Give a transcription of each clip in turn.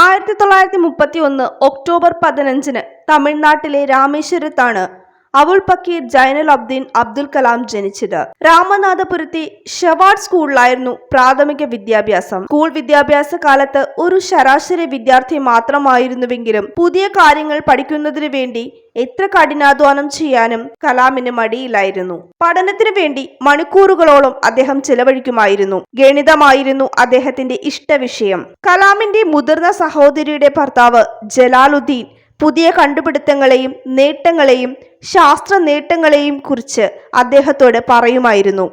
ആയിരത്തി തൊള്ളായിരത്തി മുപ്പത്തി ഒന്ന് ഒക്ടോബർ പതിനഞ്ചിന് തമിഴ്നാട്ടിലെ രാമേശ്വരത്താണ് അവുൾ പക്കീർ ജൈനൽ അബ്ദീൻ അബ്ദുൽ കലാം ജനിച്ചത്. രാമനാഥപുരത്തെ ഷവാഡ് സ്കൂളിലായിരുന്നു പ്രാഥമിക വിദ്യാഭ്യാസം. സ്കൂൾ വിദ്യാഭ്യാസ കാലത്ത് ഒരു ശരാശരി വിദ്യാർത്ഥി മാത്രമായിരുന്നുവെങ്കിലും പുതിയ കാര്യങ്ങൾ പഠിക്കുന്നതിനു വേണ്ടി എത്ര കഠിനാധ്വാനം ചെയ്യാനും കലാമിന് മടിയില്ലായിരുന്നു പഠനത്തിനു വേണ്ടി മണിക്കൂറുകളോളം അദ്ദേഹം ചെലവഴിക്കുമായിരുന്നു. ഗണിതമായിരുന്നു അദ്ദേഹത്തിന്റെ ഇഷ്ടവിഷയം കലാമിന്റെ മുതിർന്ന സഹോദരിയുടെ ഭർത്താവ് ജലാലുദ്ദീൻ പുതിയ കണ്ടുപിടുത്തങ്ങളെയും നേട്ടങ്ങളെയും ശാസ്ത്ര നേട്ടങ്ങളെയും കുറിച്ച് അദ്ദേഹത്തോട് പറയുമായിരുന്നു.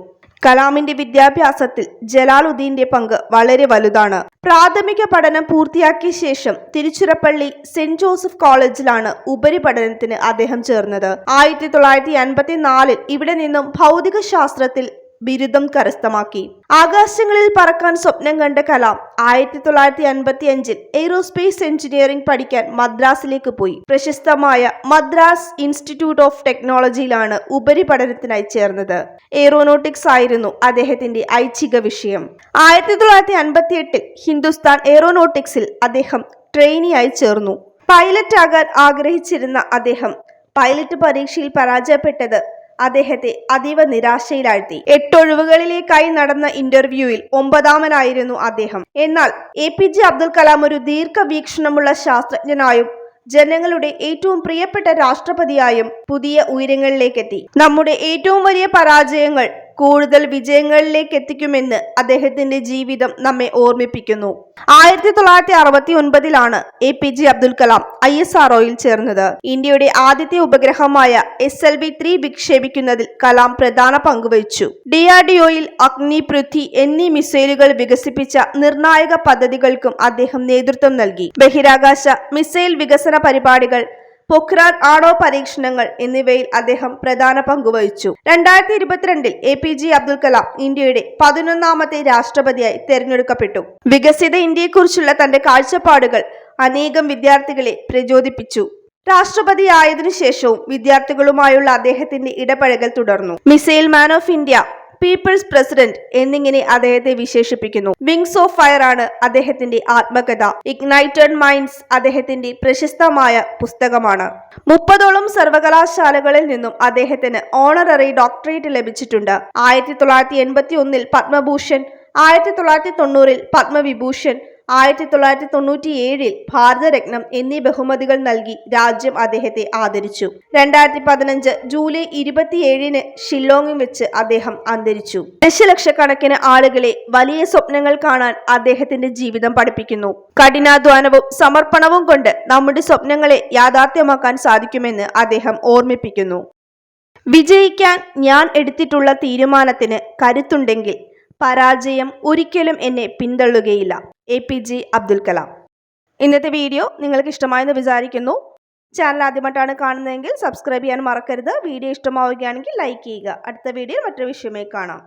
കലാമിന്റെ വിദ്യാഭ്യാസത്തിൽ ജലാലുദ്ദീന്റെ പങ്ക് വളരെ വലുതാണ്. പ്രാഥമിക പഠനം പൂർത്തിയാക്കിയ ശേഷം തിരുച്ചിറപ്പള്ളി സെന്റ് ജോസഫ് കോളേജിലാണ് ഉപരിപഠനത്തിന് അദ്ദേഹം ചേർന്നത്. ആയിരത്തി തൊള്ളായിരത്തി അൻപത്തി നാലിൽ ഇവിടെ നിന്നും ഭൗതിക ശാസ്ത്രത്തിൽ ബിരുദം കരസ്ഥമാക്കി. ആകാശങ്ങളിൽ പറക്കാൻ സ്വപ്നം കണ്ട കലാം ആയിരത്തി തൊള്ളായിരത്തി അൻപത്തി അഞ്ചിൽ എയ്റോസ്പേസ് എഞ്ചിനീയറിംഗ് പഠിക്കാൻ മദ്രാസിലേക്ക് പോയി. പ്രശസ്തമായ മദ്രാസ് ഇൻസ്റ്റിറ്റ്യൂട്ട് ഓഫ് ടെക്നോളജിയിലാണ് ഉപരിപഠനത്തിനായി ചേർന്നത്. എയ്റോനോട്ടിക്സ് ആയിരുന്നു അദ്ദേഹത്തിന്റെ ഐച്ഛിക വിഷയം. ആയിരത്തി തൊള്ളായിരത്തി അൻപത്തി എട്ടിൽ ഹിന്ദുസ്ഥാൻ എയ്റോനോട്ടിക്സിൽ അദ്ദേഹം ട്രെയിനിയായി ചേർന്നു. പൈലറ്റ് ആകാൻ ആഗ്രഹിച്ചിരുന്ന അദ്ദേഹം പൈലറ്റ് പരീക്ഷയിൽ പരാജയപ്പെട്ടത് അദ്ദേഹത്തെ അതീവ നിരാശയിലാഴ്ത്തി. എട്ടൊഴിവുകളിലേക്കായി നടന്ന ഇന്റർവ്യൂവിൽ ഒമ്പതാമനായിരുന്നു അദ്ദേഹം. എന്നാൽ A P J Abdul Kalam ഒരു ദീർഘവീക്ഷണമുള്ള ശാസ്ത്രജ്ഞനായും ജനങ്ങളുടെ ഏറ്റവും പ്രിയപ്പെട്ട രാഷ്ട്രപതിയായും പുതിയ ഉയരങ്ങളിലേക്കെത്തി. നമ്മുടെ ഏറ്റവും വലിയ പരാജയങ്ങൾ കൂടുതൽ വിജയങ്ങളിലേക്ക് എത്തിക്കുമെന്ന് അദ്ദേഹത്തിന്റെ ജീവിതം നമ്മെ ഓർമ്മിപ്പിക്കുന്നു. ആയിരത്തി തൊള്ളായിരത്തി അറുപത്തി ഒൻപതിലാണ് A P J Abdul Kalam I S ആർഒയിൽ ചേർന്നത്. ഇന്ത്യയുടെ ആദ്യത്തെ ഉപഗ്രഹമായ എസ് എൽ വി ത്രീ വിക്ഷേപിക്കുന്നതിൽ കലാം പ്രധാന പങ്കുവഹിച്ചു. ഡി ആർ ഡി ഒയിൽ അഗ്നി പൃഥ്വി എന്നീ മിസൈലുകൾ വികസിപ്പിച്ച നിർണായക പദ്ധതികൾക്കും അദ്ദേഹം നേതൃത്വം നൽകി. ബഹിരാകാശ മിസൈൽ വികസന പരിപാടികൾ പൊഖ്രാൻ ആണോ പരീക്ഷണങ്ങൾ എന്നിവയിൽ അദ്ദേഹം പ്രധാന പങ്കുവഹിച്ചു രണ്ടായിരത്തി ഇരുപത്തിരണ്ടിൽ A P J Abdul Kalam ഇന്ത്യയുടെ പതിനൊന്നാമത്തെ രാഷ്ട്രപതിയായി തെരഞ്ഞെടുക്കപ്പെട്ടു. വികസിത ഇന്ത്യയെക്കുറിച്ചുള്ള തന്റെ കാഴ്ചപ്പാടുകൾ അനേകം വിദ്യാർത്ഥികളെ പ്രചോദിപ്പിച്ചു. രാഷ്ട്രപതിയായതിനു ശേഷവും വിദ്യാർത്ഥികളുമായുള്ള അദ്ദേഹത്തിന്റെ ഇടപഴകൽ തുടർന്നു. Missile man of India people's president എന്നിങ്ങനെ അദ്ദേഹത്തെ വിശേഷിപ്പിക്കുന്നു. വിങ്സ് ഓഫ് ഫയർ ആണ് അദ്ദേഹത്തിന്റെ ആത്മകഥ. ഇഗ്നൈറ്റഡ് മൈൻഡ്സ് അദ്ദേഹത്തിന്റെ പ്രശസ്തമായ പുസ്തകമാണ്. മുപ്പതോളം സർവകലാശാലകളിൽ നിന്നും അദ്ദേഹത്തിന് ഓണററി ഡോക്ടറേറ്റ് ലഭിച്ചിട്ടുണ്ട്. ആയിരത്തി തൊള്ളായിരത്തി എൺപത്തി ഒന്നിൽ പത്മഭൂഷൺ ആയിരത്തി തൊള്ളായിരത്തി തൊണ്ണൂറിൽ പത്മവിഭൂഷൺ ആയിരത്തി തൊള്ളായിരത്തി തൊണ്ണൂറ്റി ഏഴിൽ ഭാരതരത്നം എന്നീ ബഹുമതികൾ നൽകി രാജ്യം അദ്ദേഹത്തെ ആദരിച്ചു. രണ്ടായിരത്തി പതിനഞ്ച് ജൂലൈ ഇരുപത്തിയേഴിന് ഷില്ലോങ്ങിൽ വെച്ച് അദ്ദേഹം അന്തരിച്ചു. ദശലക്ഷക്കണക്കിന് ആളുകളെ വലിയ സ്വപ്നങ്ങൾ കാണാൻ അദ്ദേഹത്തിന്റെ ജീവിതം പഠിപ്പിക്കുന്നു. കഠിനാധ്വാനവും സമർപ്പണവും കൊണ്ട് നമ്മുടെ സ്വപ്നങ്ങളെ യാഥാർത്ഥ്യമാക്കാൻ സാധിക്കുമെന്ന് അദ്ദേഹം ഓർമ്മിപ്പിക്കുന്നു. വിജയിക്കാൻ ഞാൻ എടുത്തിട്ടുള്ള തീരുമാനത്തിന് കരുത്തുണ്ടെങ്കിൽ പരാജയം ഒരിക്കലും എന്നെ പിന്തള്ളുകയില്ല. A P J Abdul Kalam. ഇന്നത്തെ വീഡിയോ നിങ്ങൾക്ക് ഇഷ്ടമായെന്ന് വിചാരിക്കുന്നു. ചാനൽ ആദ്യമായിട്ടാണ് കാണുന്നതെങ്കിൽ സബ്സ്ക്രൈബ് ചെയ്യാൻ മറക്കരുത്. വീഡിയോ ഇഷ്ടമാവുകയാണെങ്കിൽ ലൈക്ക് ചെയ്യുക. അടുത്ത വീഡിയോ മറ്റൊരു വിഷയമായി കാണാം.